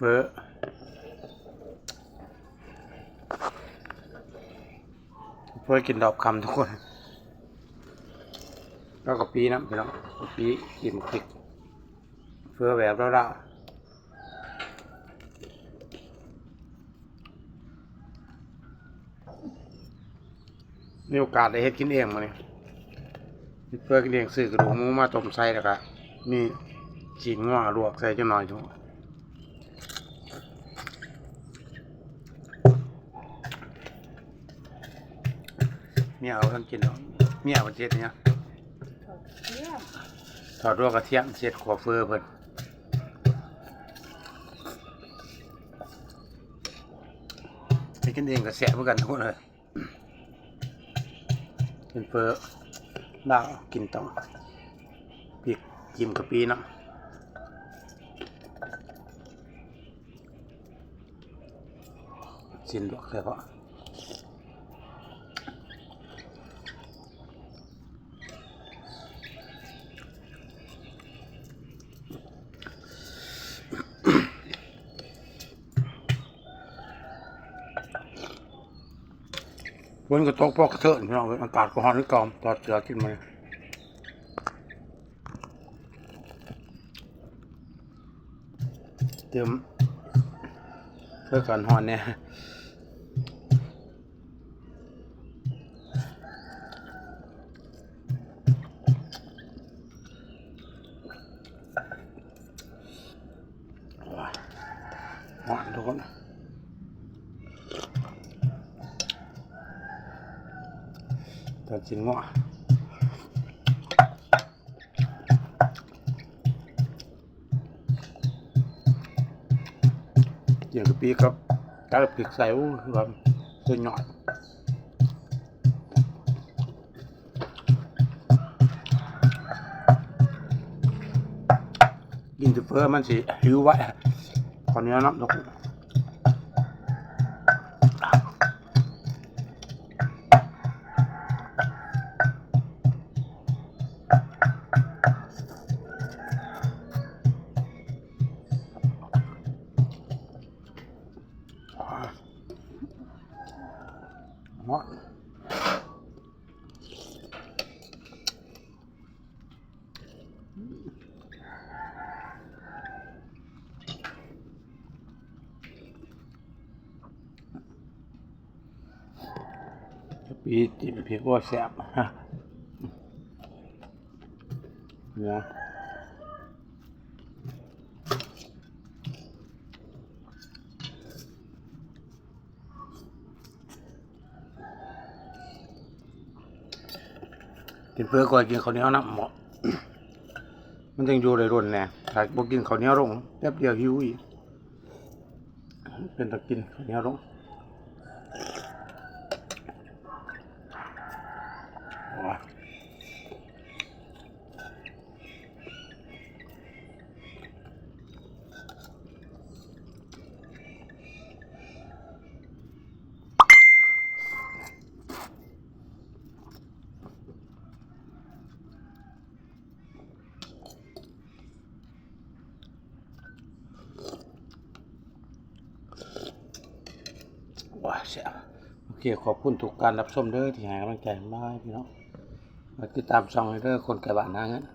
เฟ้อเฟ้อกินดอกคำทุกคน แล้วก็ปีนะพี่น้องปีกินพริกเฟ้อแบบแล้วละมีโอกาสได้เฮ็ดกินเองมาเนี่ยเพื่อกินเองซื้อกระดูกหมูมาต้มใส่แล้วก็มีจีนง่วงลวกใส่จังหน่อยทุก เมียเอาทั้งกินเนาเมียเอาเจ็ดเนี่ยถอดรวกกระเทียมเช็ดขวเฟือเพิ่นให้กินเองก็แสบเหมือนกันทุกคนเลยเป็นเฟือดาวกินต้องพริกจิ้มกะปิเนาะสินลวกเลยเพาะ ฝนก็ตกพอกกระเทินพี่น้องอากาศก็ร้อนนึกกอมตอดเสือกินมาเติมเพื่อกันหอนเนี่ยว้ายหอนทุกคน ตอนกินง้อเกี่ยวกับปีกับกระปิกใส่อู้แบบตัวหน่อยกินจะเพื่อมันสิหิวไว้ขอเนี้ยน้ำทุก คนเหมาะปีจิ้มเพียกว่าแซ่บฮะ กินเพื่อก่อยกินข้าวเหนียวนะเหมาะมันจึงอยู่ในรุ่นแน่ถ้าบ่กินข้าวเหนียวลงแป๊บเดียวหิวอีกเป็นตะกินข้าวเหนียวลงโอ้ เสียโอเคขอบคุณทุกการรับชมเด้อที่ให้กำลังใจมากพี่น้องมาติดตามช่องให้เด้อคนไก่บ้านนะเงี้ย